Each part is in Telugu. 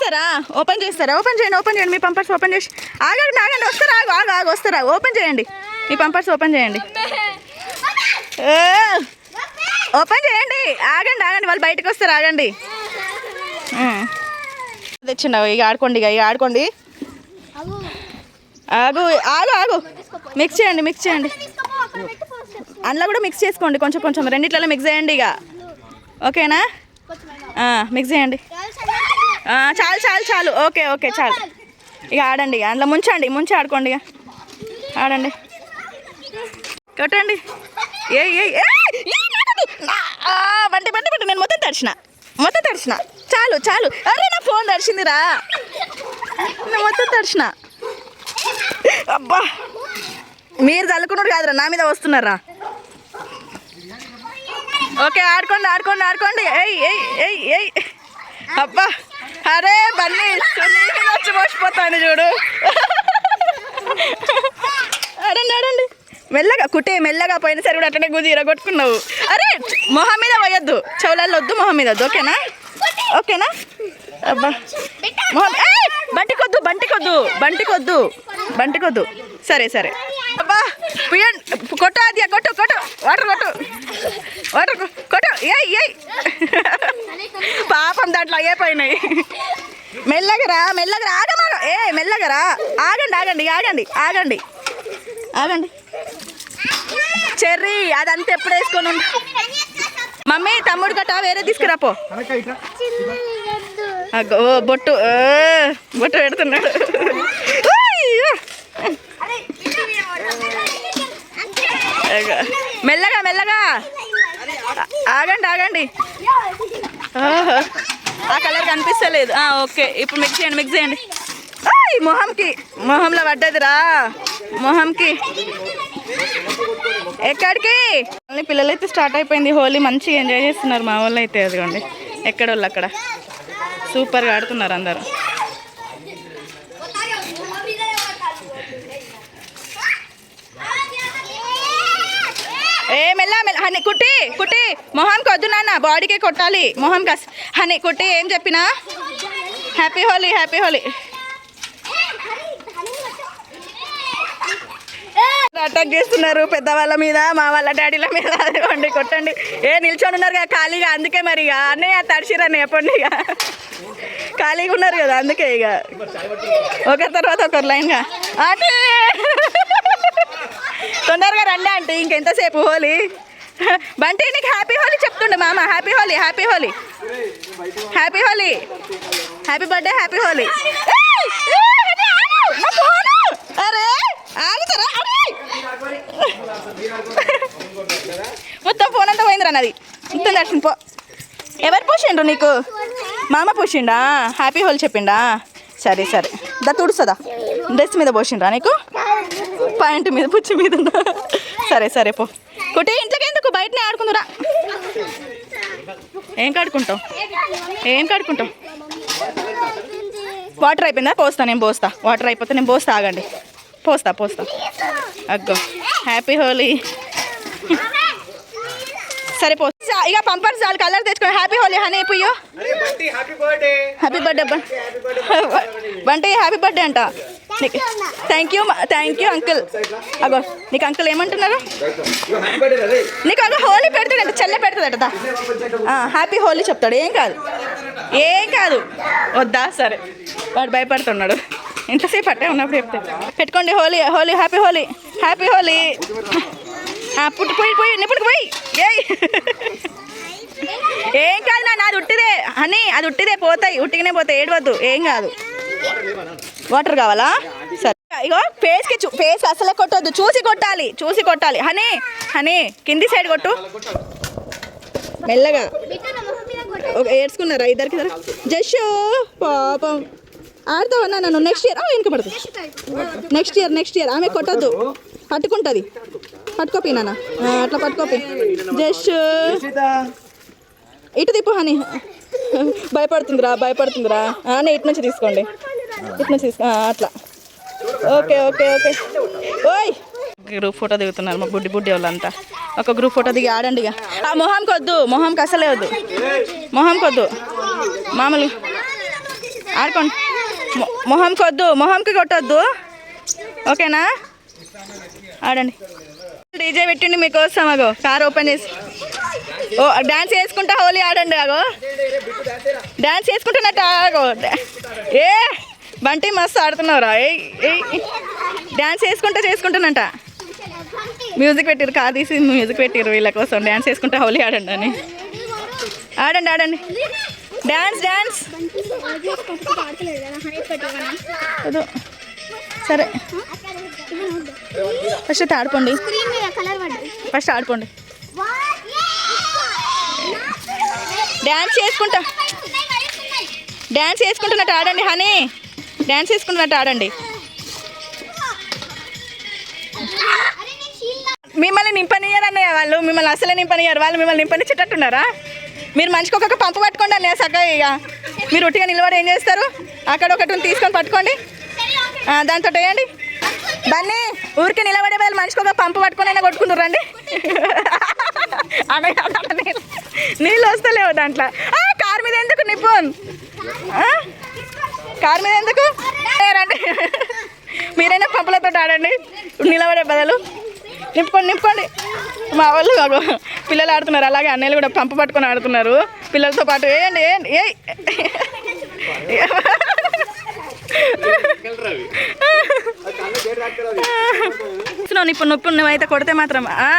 వస్తారా? ఓపెన్ చేస్తారా? ఓపెన్ చేయండి ఓపెన్ చేయండి. మీ పంపర్స్ ఓపెన్ చేసి. ఆగండి ఆగండి వస్తారా? ఆగు ఆగు ఆగు వస్తారా? ఓపెన్ చేయండి. మీ పంపర్స్ ఓపెన్ చేయండి. ఓపెన్ చేయండి. ఆగండి ఆగండి వాళ్ళు బయటకు వస్తారు ఆగండి. ఉమ్. తెచ్చిండవు ఇక ఆడుకోండి ఇక ఇక ఆడుకోండి. ఆగు ఆగు ఆగు. మిక్స్ చేయండి మిక్స్ చేయండి. అందులో కూడా మిక్స్ చేసుకోండి కొంచెం కొంచెం. రెండిట్లలో మిక్స్ చేయండి ఇక. ఓకేనా? మిక్స్ చేయండి. చాలు చాలు చాలు. ఓకే ఓకే చాలు. ఇక ఆడండి ఇక. అందులో ముంచండి ముంచి ఆడుకోండి ఇక. ఆడండి. కొట్టండి. ఏ ఏ ఏ, ఏ, నాకది. బండి బండి బండి నేను మొత్తం తడిచిన మొత్తం తడిచిన చాలు చాలు. అరే నా ఫోన్ తడిచిందిరా నేను మొత్తం తడిచిన అబ్బా. మీరు చల్లుకున్నారు కాదురా నా మీద వస్తున్నారా? ఓకే ఆడుకోండి ఆడుకోండి ఆడుకోండి. ఎయ్ ఎయ్ ఎయ్ ఎయ్ అబ్బా అరే బన్నీ నీకు వచ్చి మోసిపోతాను చూడు. అడండి అడండి మెల్లగా కుట్టే మెల్లగా పోయిన సరే కూడా అట్లనే గుంజి ఇరగొట్టుకున్నావు. అరే మొహం మీద పోయొద్దు. చెవులలో వద్దు మొహం మీద వద్దు ఓకేనా? ఓకేనా? అబ్బా. మొహం బంటికొద్దు బంటికొద్దు బంటికొద్దు బంటికొద్దు. సరే సరే. అబ్బా పుయ్యండి. కొట్టు అది కొట్టు కొట్టు. వాటర్ కొట్టు. వాటర్ కొట్టు. ఏయ్ ఏయ్ పాపం దాంట్లో అయ్యే పోయినాయి. మెల్లగా రా మెల్లగా రా. ఆగమా ఏ మెల్లగా రా. ఆగండి ఆగండి ఆగండి ఆగండి. ఆగండి. చెర్రీ అదంతా ఎప్పుడు వేసుకొని మమ్మీ తమ్ముడు గట్టా వేరే తీసుకురాపో బొట్టు బొట్టు పెడుతున్నాడు. మెల్లగా మెల్లగా. ఆగండి ఆగండి. ఆ కలర్ కనిపిస్తలేదు. ఆ, ఓకే. ఇప్పుడు మిక్స్ చేయండి మిక్స్ చేయండి. మొహంకి మొహంలో పడ్డదిరా. మొహంకి. ఎక్కడికి? మళ్ళీ పిల్లలైతే స్టార్ట్ అయిపోయింది. హోలీ మంచిగా ఎంజాయ్ చేస్తున్నారు మా వాళ్ళు అయితే అదిగోండి. ఎక్కడోళ్ళు అక్కడ? సూపర్గా ఆడుతున్నారు అందరూ. ఏ మెల్ల మెల్ల. హనీ కుట్టి కుట్టి. మొహంకి వద్దు నాన్న బాడీకి కొట్టాలి. మొహం కస్ హనీ కుట్టి ఏం చెప్పినా? Happy Holi happy Holi attack చేస్తున్నారు పెద్దవాళ్ళ మీద మా వాళ్ళ డాడీల మీద. అదివ్వండి కొట్టండి. ఏ నిల్చొని ఉన్నారు కదా ఖాళీగా అందుకే మరి ఇక. అన్నయ్య తడిచిరని చెప్పండి ఇక. ఖాళీగా ఉన్నారు కదా అందుకే ఇక. ఒకరి తర్వాత ఒకరు లైన్గా. అదే తొందరగా రండి అంటే ఇంకెంతసేపు హోలీ. బంటి నీకు హ్యాపీ హోలీ చెప్తుండే మామ happy Holi happy Holi. Happy Holi. Happy birthday happy Holi. అరే ఆగుతారా? మొత్తం ఫోన్ అంతా పోయిందిరా నాది. మొత్తం దర్శనం పో ఎవరు పూసిండ్రు నీకు? మామ పూసిండా హ్యాపీ హోల్ చెప్పిండా? సరే సరే. దా తుడుస్తుందా? డ్రెస్ మీద పోసిండ్రా నీకు? పాయింట్ మీద పుచ్చి మీద సరే సరే పో. కొట్టే ఇంట్లోకి ఎందుకు? బయటనే ఆడుకుందురా. ఏం కడుకుంటావు? ఏం కడుకుంటావు? వాటర్ అయిపోయిందా? పోస్తా నేను పోస్తా. వాటర్ అయిపోతే నేను పోస్తా ఆగండి. పోస్తా పోస్తా. అగ్గో. హ్యాపీ హోలీ. సరే పో. ఇక పంపర్ చాలు కలర్ తెచ్చుకో happy Holi Honey పుయ్యో happy birthday Bunty happy birthday అంట. Thank you thank you uncle అగో నీకు అంకుల్ ఏమంటున్నారు? నీకు అగో హోలీ పెడతాడంట చెల్లె పెడతాడట హ్యాపీ హోలీ చెప్తాడు ఏం కాదు. ఏం కాదు. వద్దా సరే. వాడు భయపడుతున్నాడు. ఎంతసేపు అట్టే ఉన్నప్పుడు చెప్తే. పెట్టుకోండి హోలీ హోలీ హ్యాపీ హోలీ హ్యాపీ హోలీ పుట్టి పోయి పోయి నిప్పుడుకు పోయి. ఏయ్. ఏం కాదు నాన్న అది ఉట్టిదే. అని అది ఉట్టిదే పోతాయి. ఉట్టిగానే పోతాయి. ఏడవద్దు. ఏం కాదు. వాటర్ కావాలా? సరే. ఇగో ఫేస్కి ఫేస్ అసలే కొట్టొద్దు. చూసి కొట్టాలి. చూసి కొట్టాలి. హనీ హనీ కింది సైడ్ కొట్టు. మెల్లగా. ఏడ్చుకున్నారా? ఇద్దరికి ఇద్దరు. పాపం. ఆడతావన్నా నన్ను? నెక్స్ట్ ఇయర్ వెనుక పడుతుంది నెక్స్ట్ ఇయర్ నెక్స్ట్ ఇయర్ ఆమె కొట్టద్దు. పట్టుకుంటుంది. పట్టుకోపి నాన్న. అట్లా పట్టుకోపి. జస్ట్ ఇటు తిప్పు హనీ. భయపడుతుందిరా భయపడుతుందిరా. అని ఇటు నుంచి తీసుకోండి. ఇటు నుంచి తీసుకో అట్లా. Okay okay okay. ఓయ్! గ్రూప్ ఫోటో దిగుతున్నారు మా బుడ్డి బుడ్డి వాళ్ళంతా. ఒక గ్రూప్ ఫోటో దిగి ఆడండి ఇక. ఆ మొహంకి వద్దు. మొహంకి అసలే వద్దు. మొహంకి వద్దు. మామూలు ఆడుకోండి. మొహంకి వద్దు. మొహంకి కొట్టొద్దు. ఓకేనా? ఆడండి. డీజే పెట్టండి మీకోసం అగో. కార్ ఓపెన్ చేసి. ఓ డాన్స్ చేసుకుంటా హోలీ ఆడండి అగో. డాన్స్ చేసుకుంటున్నట్టు ఆగో. ఏ బంటి మస్తు ఆడుతున్నావురా. ఏ డాన్స్ చేసుకుంటా చేసుకుంటున్నట్ట మ్యూజిక్ పెట్టిరు కాదు తీసి మ్యూజిక్ పెట్టిరు వీళ్ళ కోసం. డాన్స్ చేసుకుంటా హోలీ ఆడండి అని. ఆడండి ఆడండి. Dance dance. సరే. ఫస్ట్ అయితే ఆడుకోండి. ఫస్ట్ ఆడుకోండి. డాన్స్ చేసుకుంటా. డాన్స్ చేసుకుంటున్నట్టు ఆడండి హనీ డాన్స్ చేసుకుంటున్నట్టు ఆడండి. మిమ్మల్ని నింపనియ్యరు అన్నయ్య వాళ్ళు. మిమ్మల్ని అసలే నింపనియ్యరు వాళ్ళు మిమ్మల్ని నింపనిచ్చేటట్టున్నారా? మీరు మంచికి ఒక్కొక్క పంపు పట్టుకోండి అన్నయ్య చక్కగా ఇక. మీరు ఒట్టిగా నిలబడి ఏం చేస్తారు? అక్కడ ఒకటి తీసుకొని పట్టుకోండి. దాంతో వేయండి. బన్నీ ఊరికి నిలబడే వాళ్ళు మనిషికి ఒక పంపు పట్టుకొని అయినా కొట్టుకుంటారు రండి. అన్నయ్య, అన్నయ్య, నీళ్ళు- వస్తలేవు దాంట్లో. ఆ, కారు మీద ఎందుకు నిప్పు? కారు మీద ఎందుకు? ఏ, రండి. మీరైనా పంపులతో ఆడండి. నిలబడే బదులు. నింపుకోండి నింపుకోండి మా వాళ్ళు పిల్లలు ఆడుతున్నారు. అలాగే అన్నయ్యలు కూడా పంపు పట్టుకొని ఆడుతున్నారు. పిల్లలతో పాటు వేయండి వేయండి ఏయ్ ఇప్పుడు నొప్పి నువ్వైతే కొడితే మాత్రం ఆ,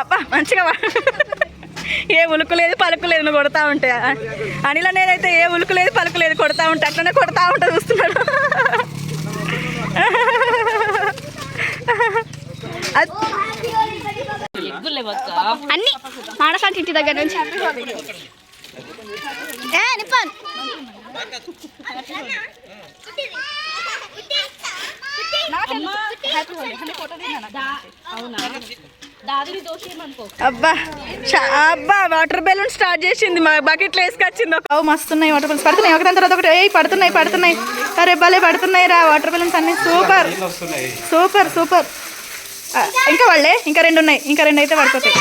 అబ్బా మంచిగా ఏ ఉలుకు లేదు పలుకు లేదు నువ్వు కొడతా ఉంటే. అనిల్ అనేదైతే ఏ ఉలుకు లేదు పలుకు లేదు కొడతా ఉంటే అట్లనే కొడతా ఉంటా చూస్తున్నాడు. అన్ని మాడసాటి ఇంటి దగ్గర నుంచి ఏ నిప్పన్. అబ్బా అబ్బా వాటర్ బెలూన్ స్టార్ట్ చేసింది మా బకెట్లో వేసుకొచ్చింది ఒక అవు మస్తున్నాయి వాటర్ బెలూన్స్ పడుతున్నాయి ఒకదాని తర్వాత ఒకటి ఏ పడుతున్నాయి పడుతున్నాయి. అరే భలే పడుతున్నాయి రా వాటర్ బెలూన్స్ అన్ని. సూపర్. Super super. ఇంకా వాళ్ళే ఇంకా రెండు ఉన్నాయి ఇంకా రెండు అయితే పడిపోతాయి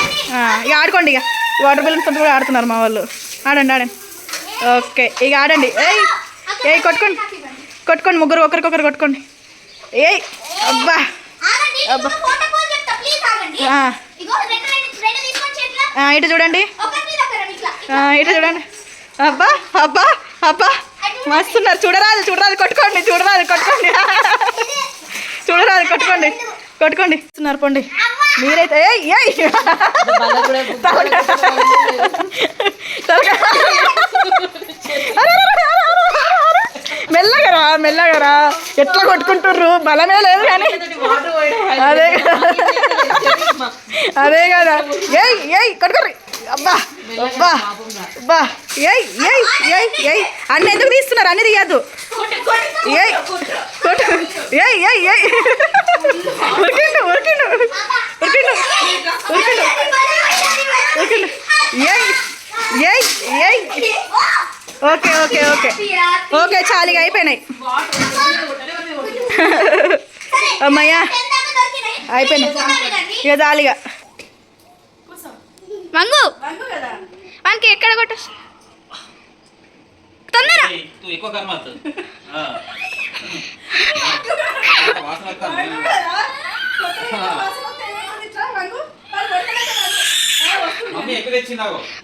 ఇక ఆడుకోండి ఇక. వాటర్ బెలూన్స్ అంతా కూడా ఆడుతున్నారు మా వాళ్ళు. ఆడండి ఆడండి. ఓకే ఇక ఆడండి. ఏయ్ ఏయ్ కొట్టుకోండి. కొట్టుకోండి ముగ్గురు ఒకరికొకరు కొట్టుకోండి. ఏయ్ అబ్బా. ఇటు చూడండి. ఇటు చూడండి. అబ్బా అబ్బా అబ్బా. మస్తున్నారు. చూడరాదు చూడరాదు కొట్టుకోండి చూడరాదు కొట్టుకోండి. చూడరాదు కొట్టుకోండి కొట్టుకోండి. ఇస్తున్నారు పోండి. మీరైతే. మెల్లగరా మెల్లగరా. ఎట్లా కొట్టుకుంటుర్రు? బలమే లేదు కానీ. అదే అదే కదా. ఏయ్ ఏయ్ కొట్టుకోర్రి. అబ్బా అబ్బా అబ్బా. ఏయ్ ఏయ్ ఏయ్ ఏయ్. అన్ని ఎందుకు తీస్తున్నారు? అన్ని తీయద్దు. ఏయ్ ఏయ్ ఏయ్ ఏయ్. ఉరికిండు ఉరికిండు. ఉరికిండు ఉరికిండు. ఉరికిండు. ఏయ్ ఏయ్ ఏయ్. Okay okay okay. ఓకే చాలిగా అయిపోయినాయి. అమ్మయ్యా. అయిపోయింది ఇక జాలిగా. మంగు మనకి ఎక్కడ కొట్ట? తొందర.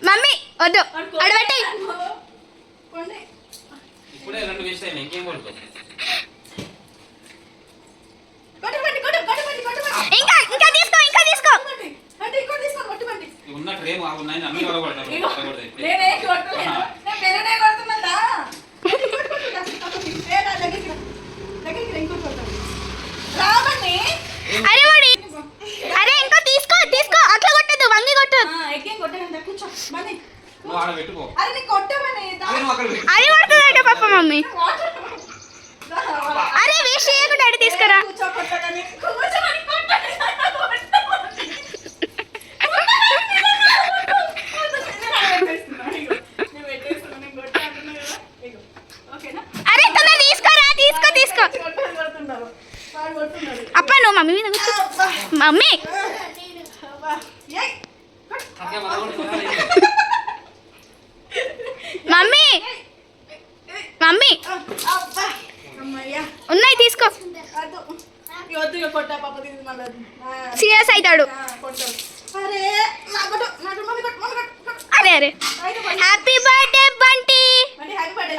మమ్మీ వద్దు. అడబెట్టి ఇప్పుడే రెండు ఇంకేం అరే వాడి అరే ఇంకా తీసుకో తీసుకో. అట్లా కొట్టద్దు వంగి కొట్టదు నువ్వు ఆడ పెట్టుకో. అరే నీ కొట్టమని కొడుతుందంట పాప మమ్మీ. అరే వేస్ట్ చేయకుండా అడి తీసుకురా తొందర తీసుకోరా తీసుకో తీసుకో అప్ప నువ్వు మమ్మీ మీద కూర్చో మమ్మీ. మమ్మీ. మమ్మీ. ఉన్నాయి తీసుకో. సీరియస్ అవుతాడు. అరే అరే. Happy birthday Bunty. Bunty happy birthday